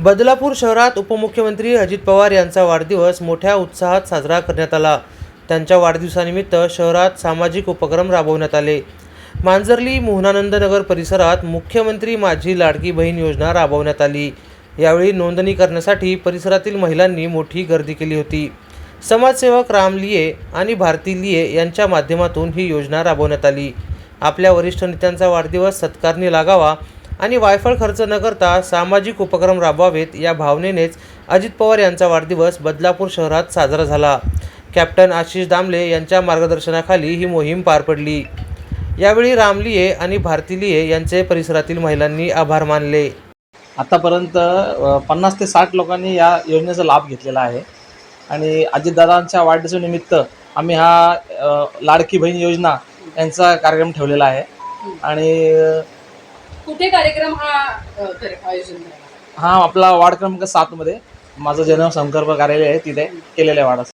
बदलापूर शहरात उपमुख्यमंत्री अजित पवार यांचा वाढदिवस मोठ्या उत्साहात साजरा करण्यात आला. त्यांच्या वाढदिवसानिमित्त शहरात सामाजिक उपक्रम राबवण्यात आले. मांजरली मोहनानंदनगर परिसरात मुख्यमंत्री माझी लाडकी बहीण योजना राबवण्यात आली. यावेळी नोंदणी करण्यासाठी परिसरातील महिलांनी मोठी गर्दी केली होती. समाजसेवक राम लिये आणि भारती लिये यांच्या माध्यमातून ही योजना राबवण्यात आली. आपल्या वरिष्ठ नेत्यांचा वाढदिवस सत्कारणी लागावा आणि वायफळ खर्च न करता सामाजिक उपक्रम राबवावेत या भावनेनेच अजित पवार यांचा वाढदिवस बदलापूर शहरात साजरा झाला. कॅप्टन आशिष दामले यांच्या मार्गदर्शनाखाली ही मोहीम पार पडली. यावेळी रामलिये आणि भारतीलिये यांचे परिसरातील महिलांनी आभार मानले. आतापर्यंत पन्नास ते साठ लोकांनी या योजनेचा लाभ घेतलेला आहे. आणि अजितदादांच्या वाढदिवसानिमित्त आम्ही हा लाडकी बहीण योजना यांचा कार्यक्रम ठेवलेला आहे. आणि कुठे कार्यक्रम हा अ, कर- आयोजन करणार? हा आपला वार्ड क्रमांक सात मध्ये माझं जन्म संकल्प कार्यालय आहे तिथे केलेलं आहे वाढ